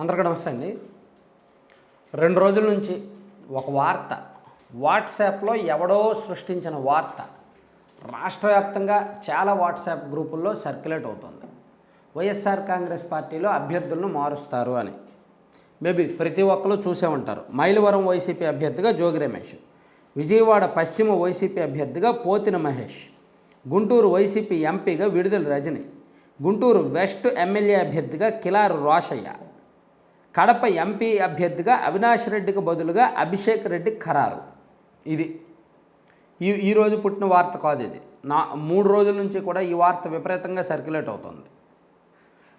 అందరికీ నమస్తే అండి. రెండు రోజుల నుంచి ఒక వార్త వాట్సాప్లో ఎవడో సృష్టించిన వార్త. రాష్ట్ర వ్యాప్తంగా చాలా వాట్సాప్ గ్రూపుల్లో సర్క్యులేట్ అవుతుంది. వైఎస్ఆర్ కాంగ్రెస్ పార్టీలో అభ్యర్థులను మారుస్తారు అని. మేబీ ప్రతి ఒక్కరు చూసే ఉంటారు. మైలవరం వైసీపీ అభ్యర్థిగా జోగి రమేష్ విజయవాడ పశ్చిమ వైసీపీ అభ్యర్థిగా పోతిన మహేష్ గుంటూరు వైసీపీ ఎంపీగా విడుదల రజని గుంటూరు వెస్ట్ ఎమ్మెల్యే అభ్యర్థిగా కిలారు రోషయ్య కడప ఎంపీ అభ్యర్థిగా అవినాష్ రెడ్డికి బదులుగా అభిషేక్ రెడ్డి ఖరారు. ఇది. ఈ ఈరోజు పుట్టిన వార్త కాదు ఇది. నా మూడు రోజుల నుంచి కూడా ఈ వార్త విపరీతంగా సర్క్యులేట్ అవుతుంది.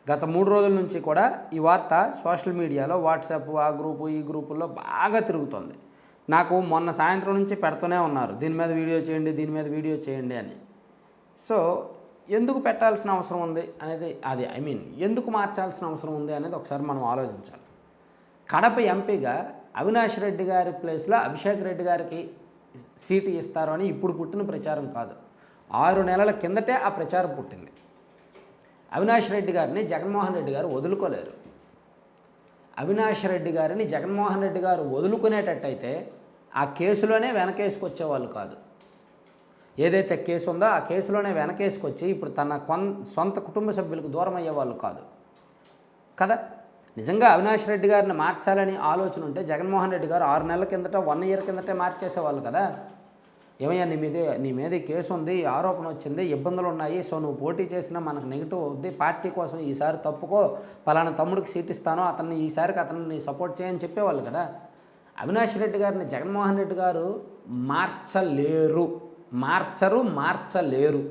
గత మూడు రోజుల నుంచి కూడా ఈ వార్త సోషల్ మీడియాలో వాట్సాప్ ఆ గ్రూపు ఈ గ్రూపుల్లో బాగా తిరుగుతుంది. నాకు మొన్న సాయంత్రం నుంచి పెడుతూనే ఉన్నారు. దీని మీద వీడియో చేయండి దీని మీద వీడియో చేయండి అని. సో ఎందుకు పెట్టాల్సిన అవసరం ఉంది అనేది అది ఐ మీన్ ఎందుకు మార్చాల్సిన అవసరం ఉంది అనేది ఒకసారి మనం ఆలోచించాలి. కడప ఎంపీగా అవినాష్ రెడ్డి గారి ప్లేస్లో అభిషేక్ రెడ్డి గారికి సీటు ఇస్తారు అని ఇప్పుడు పుట్టిన ప్రచారం కాదు. ఆరు నెలల కిందటే ఆ ప్రచారం పుట్టింది. అవినాష్ రెడ్డి గారిని జగన్మోహన్ రెడ్డి గారు వదులుకోలేరు. అవినాష్ రెడ్డి గారిని జగన్మోహన్ రెడ్డి గారు వదులుకునేటట్టయితే ఆ కేసులోనే వెనకేసుకొచ్చేవాళ్ళు కాదు. ఏదైతే కేసు ఉందో ఆ కేసులోనే వెనకేసుకొచ్చి ఇప్పుడు తన కొన్ సొంత కుటుంబ సభ్యులకు దూరం అయ్యేవాళ్ళు కాదు. కదా? నిజంగా అవినాష్ రెడ్డి గారిని మార్చాలని ఆలోచన ఉంటే జగన్మోహన్ రెడ్డి గారు ఆరు నెలల కిందట వన్ ఇయర్ కిందటే మార్చేసేవాళ్ళు కదా. ఏమయ్యా నీ మీద నీ మీద కేసు ఉంది ఆరోపణ వచ్చింది ఇబ్బందులు ఉన్నాయి సో నువ్వు పోటీ చేసినా మనకు నెగిటివ్ అవుద్ది పార్టీ కోసం ఈసారి తప్పుకో పలానా తమ్ముడికి సీట్ ఇస్తాను అతన్ని ఈసారికి అతన్ని సపోర్ట్ చేయని చెప్పేవాళ్ళు కదా. అవినాష్ రెడ్డి గారిని జగన్మోహన్ రెడ్డి గారు మార్చలేరు మార్చరు మార్చలేరు.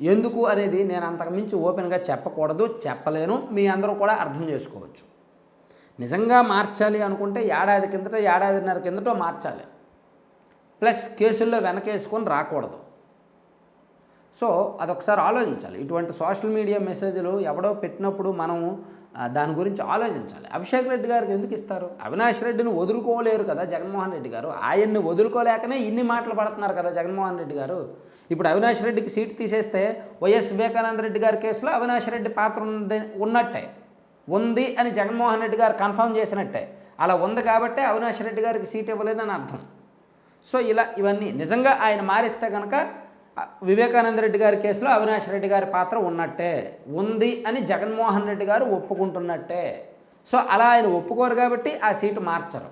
ఎందుకు అనేది నేను అంతకుమించి ఓపెన్గా చెప్పకూడదు చెప్పలేను. మీ అందరూ కూడా అర్థం చేసుకోవచ్చు. నిజంగా మార్చాలి అనుకుంటే ఏడాది కిందట ఏడాదిన్నర కిందటో మార్చాలి. ప్లస్ కేసుల్లో వెనకేసుకొని రాకూడదు. సో అదొకసారి ఆలోచించాలి. ఇటువంటి సోషల్ మీడియా మెసేజ్లు ఎవడో పెట్టినప్పుడు మనం దాని గురించి ఆలోచించాలి. అభిషేక్ రెడ్డి గారికి ఎందుకు ఇస్తారు? అవినాష్ రెడ్డిని వదులుకోలేరు కదా జగన్మోహన్ రెడ్డి గారు. ఆయన్ని వదులుకోలేకనే ఇన్ని మాటలు పడుతున్నారు కదా జగన్మోహన్ రెడ్డి గారు. ఇప్పుడు అవినాష్ రెడ్డికి సీట్ తీసేస్తే వైఎస్ వివేకానంద రెడ్డి గారి కేసులో అవినాష్ రెడ్డి పాత్ర ఉంది ఉన్నట్టే. ఉంది అని జగన్మోహన్ రెడ్డి గారు కన్ఫర్మ్ చేసినట్టే. అలా ఉంది కాబట్టే అవినాష్ రెడ్డి గారికి సీట్ ఇవ్వలేదని అర్థం. సో ఇలా ఇవన్నీ నిజంగా ఆయన మారిస్తే కనుక వివేకానంద రెడ్డి గారి కేసులో అవినాష్ రెడ్డి గారి పాత్ర ఉన్నట్టే ఉంది అని జగన్మోహన్ రెడ్డి గారు ఒప్పుకుంటున్నట్టే. సో అలా ఆయన ఒప్పుకోరు కాబట్టి ఆ సీటు మార్చరు.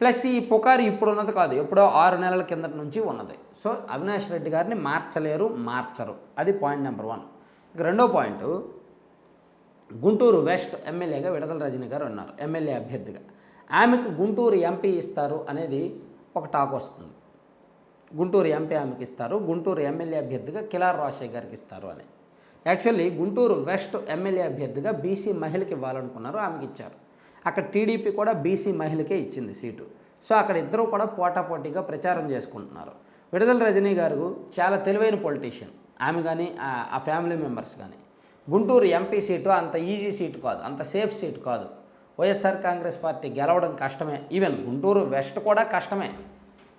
ప్లస్ ఈ పుకారు ఇప్పుడు ఉన్నది కాదు ఎప్పుడో ఆరు నెలల కిందటి నుంచి ఉన్నది. సో అవినాష్ రెడ్డి గారిని మార్చలేరు మార్చరు. అది పాయింట్ నెంబర్ వన్ ఇక రెండో పాయింట్ గుంటూరు వెస్ట్ ఎమ్మెల్యేగా విడదల రజని గారు ఉన్నారు ఎమ్మెల్యే అభ్యర్థిగా. ఆమెకు గుంటూరు ఎంపీ ఇస్తారు అనేది ఒక టాక్ వస్తుంది. గుంటూరు ఎంపీ ఆమెకి ఇస్తారు. గుంటూరు ఎమ్మెల్యే అభ్యర్థిగా కిలార్ రాజశేఖర్ గారికి ఇస్తారు అని. యాక్చువల్లీ గుంటూరు వెస్ట్ ఎమ్మెల్యే అభ్యర్థిగా బీసీ మహిళకి ఇవ్వాలనుకున్నారు ఆమెకి ఇచ్చారు. అక్కడ టీడీపీ కూడా బీసీ మహిళకే ఇచ్చింది సీటు. సో అక్కడ ఇద్దరు కూడా పోటాపోటీగా ప్రచారం చేసుకుంటున్నారు. విడుదల రజనీ గారు చాలా తెలివైన పొలిటీషియన్ ఆమె కానీ ఆ- ఫ్యామిలీ మెంబర్స్ కానీ గుంటూరు ఎంపీ సీటు అంత ఈజీ సీటు కాదు అంత సేఫ్ సీటు కాదు. వైఎస్ఆర్ కాంగ్రెస్ పార్టీ గెలవడం కష్టమే. ఈవెన్ గుంటూరు వెస్ట్ కూడా కష్టమే.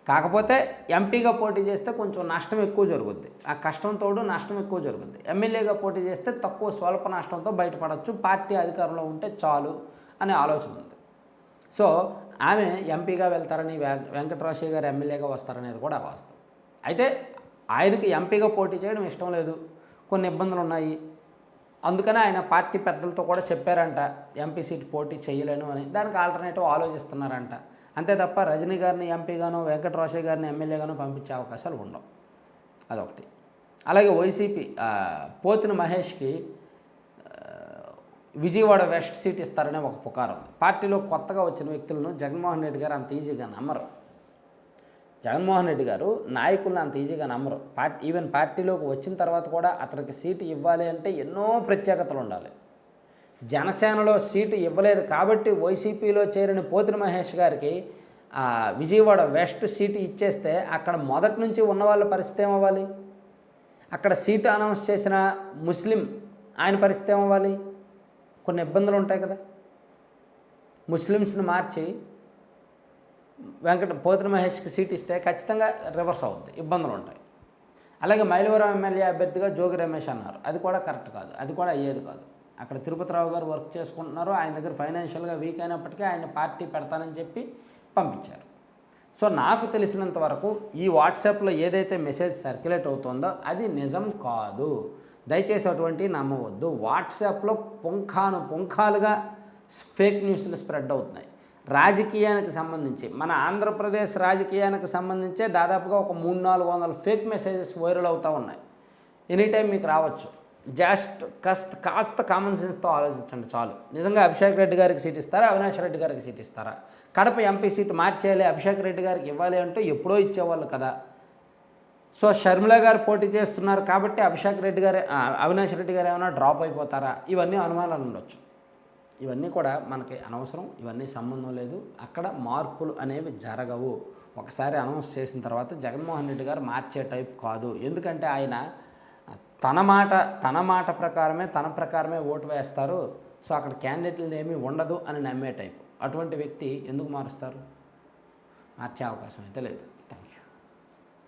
కాకపోతే ఎంపీగా పోటీ చేస్తే కొంచెం నష్టం ఎక్కువ జరుగుద్ది. ఆ కష్టంతో నష్టం ఎక్కువ జరుగుద్ది. ఎమ్మెల్యేగా పోటీ చేస్తే తక్కువ స్వల్ప నష్టంతో బయటపడవచ్చు పార్టీ అధికారంలో ఉంటే చాలు అనే ఆలోచన ఉంది. సో ఆమె ఎంపీగా వెళ్తారని వెం- గారు ఎమ్మెల్యేగా వస్తారనేది కూడా వాస్తవం. అయితే ఆయనకి ఎంపీగా పోటీ చేయడం ఇష్టం లేదు. కొన్ని ఇబ్బందులు ఉన్నాయి. అందుకనే ఆయన పార్టీ పెద్దలతో కూడా చెప్పారంట ఎంపీ సీట్ పోటీ చేయలేను అని. దానికి ఆల్టర్నేటివ్ ఆలోచిస్తున్నారంట. అంతే తప్ప రజనీ గారిని ఎంపీగానో వెంకటరాజయ్య గారిని ఎమ్మెల్యేగానో పంపించే అవకాశాలు ఉండవు. అదొకటి. అలాగే వైసీపీ పోతిన మహేష్కి విజయవాడ వెస్ట్ సీట్ ఇస్తారనే ఒక పుకారం ఉంది పార్టీలో కొత్తగా వచ్చిన వ్యక్తులను జగన్మోహన్ రెడ్డి గారు అంత ఈజీగా నమ్మరు. జగన్మోహన్ రెడ్డి గారు నాయకులను అంత ఈజీగా నమ్మరు. పార్టీ ఈవెన్ పార్టీలోకి వచ్చిన తర్వాత కూడా అతనికి సీటు ఇవ్వాలి అంటే ఎన్నో ప్రత్యేకతలు ఉండాలి. జనసేనలో సీటు ఇవ్వలేదు కాబట్టి వైసీపీలో చేరిన పోతిరి మహేష్ గారికి ఆ, విజయవాడ వెస్ట్ సీటు ఇచ్చేస్తే అక్కడ మొదటి నుంచి ఉన్న వాళ్ళ పరిస్థితి ఏమవ్వాలి? అక్కడ సీటు అనౌన్స్ చేసిన ముస్లిం ఆయన పరిస్థితి ఏమవ్వాలి? కొన్ని ఇబ్బందులు ఉంటాయి కదా. ముస్లిమ్స్ని మార్చి వెంకట పోతిన మహేష్కి సీట్ ఇస్తే ఖచ్చితంగా రివర్స్ అవుద్ది ఇబ్బందులు ఉంటాయి. అలాగే మైలవరం ఎమ్మెల్యే అభ్యర్థిగా జోగి రమేష్ అన్నారు. అది కూడా కరెక్ట్ కాదు అది కూడా అయ్యేది కాదు. అక్కడ తిరుపతిరావు గారు వర్క్ చేసుకుంటున్నారు ఆయన దగ్గర ఫైనాన్షియల్గా వీక్ అయినప్పటికీ ఆయన పార్టీ పెడతానని చెప్పి పంపించారు. సో నాకు తెలిసినంత వరకు ఈ వాట్సాప్లో ఏదైతే మెసేజ్ సర్క్యులేట్ అవుతుందో అది నిజం కాదు. దయచేసి అటువంటి నమ్మవద్దు. వాట్సాప్లో పుంఖాను పుంఖాలుగా ఫేక్ న్యూస్లు స్ప్రెడ్ అవుతున్నాయి. రాజకీయానికి సంబంధించి మన ఆంధ్రప్రదేశ్ రాజకీయానికి సంబంధించే దాదాపుగా ఒక మూడు నాలుగు వందల ఫేక్ మెసేజెస్ వైరల్ అవుతూ ఉన్నాయి. ఎనీ టైం మీకు రావచ్చు. జస్ట్ కాస్త కాస్త కామన్ సెన్స్తో ఆలోచించండి చాలు. నిజంగా అభిషేక్ రెడ్డి గారికి సీట్ ఇస్తారా? అవినాష్ రెడ్డి గారికి సీట్ ఇస్తారా? కడప ఎంపీ సీట్ మార్చేయాలి అభిషేక్ రెడ్డి గారికి ఇవ్వాలి అంటే ఎప్పుడో ఇచ్చేవాళ్ళు కదా. సో షర్మిల గారు పోటీ చేస్తున్నారు కాబట్టి అభిషేక్ రెడ్డి గారు అవినాష్ రెడ్డి గారు ఏమైనా డ్రాప్ అయిపోతారా? ఇవన్నీ అనుమానాలు ఉండొచ్చు. ఇవన్నీ కూడా మనకి అనవసరం ఇవన్నీ సంబంధం లేదు. అక్కడ మార్పులు అనేవి జరగవు. ఒకసారి అనౌన్స్ చేసిన తర్వాత జగన్మోహన్ రెడ్డి గారు మార్చే టైప్ కాదు. ఎందుకంటే ఆయన తన మాట తన మాట ప్రకారమే తన ప్రకారమే ఓటు వేస్తారు. సో అక్కడ క్యాండిడేట్లు ఏమీ ఉండదు అని నమ్మే టైపు. అటువంటి వ్యక్తి ఎందుకు మారుస్తారు? మార్చే అవకాశం అయితే లేదు.